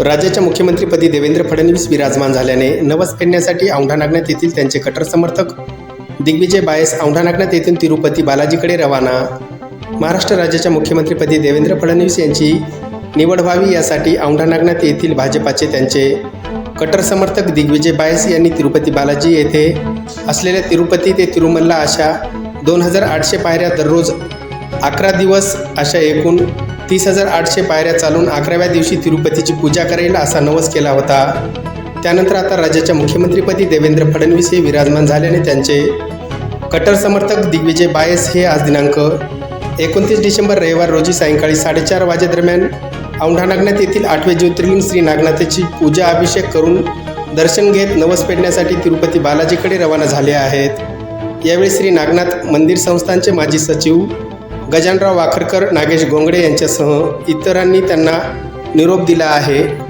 राज्याच्या मुख्यमंत्रीपदी देवेंद्र फडणवीस विराजमान झाल्याने नवस फेडण्यासाठी औंढा नागनाथ येथील त्यांचे कट्टर समर्थक दिग्विजय बायस औंढा नागनाथ येथून तिरुपती बालाजीकडे रवाना. महाराष्ट्र राज्याच्या मुख्यमंत्रीपदी देवेंद्र फडणवीस यांची निवड व्हावी यासाठी औंढा नागनाथ येथील भाजपाचे त्यांचे कट्टर समर्थक दिग्विजय बायस यांनी तिरुपती बालाजी येथे असलेल्या तिरुपती ते तिरुमल्ला अशा दोन हजार आठशे पायऱ्या दररोज अकरा दिवस अशा एकूण तीस हजार आठशे पायऱ्या चालून अकराव्या दिवशी तिरुपतीची पूजा करेल असा नवस केला होता. त्यानंतर आता राज्याच्या मुख्यमंत्रीपदी देवेंद्र फडणवीस हे विराजमान झाल्याने त्यांचे कट्टर समर्थक दिग्विजय बायस हे आज दिनांक एकोणतीस डिसेंबर रविवार रोजी सायंकाळी साडेचार वाजेदरम्यान औंढा नागनाथ येथील आठवे ज्योतिर्लिंग श्री नागनाथाची पूजा अभिषेक करून दर्शन घेत नवस पेटण्यासाठी तिरुपती बालाजीकडे रवाना झाले आहेत. यावेळी श्री नागनाथ मंदिर संस्थानचे माजी सचिव गजानराव वाखरकर नागेश गोंगडे यांच्यासह इतरांनी त्यांना निरोप दिला आहे.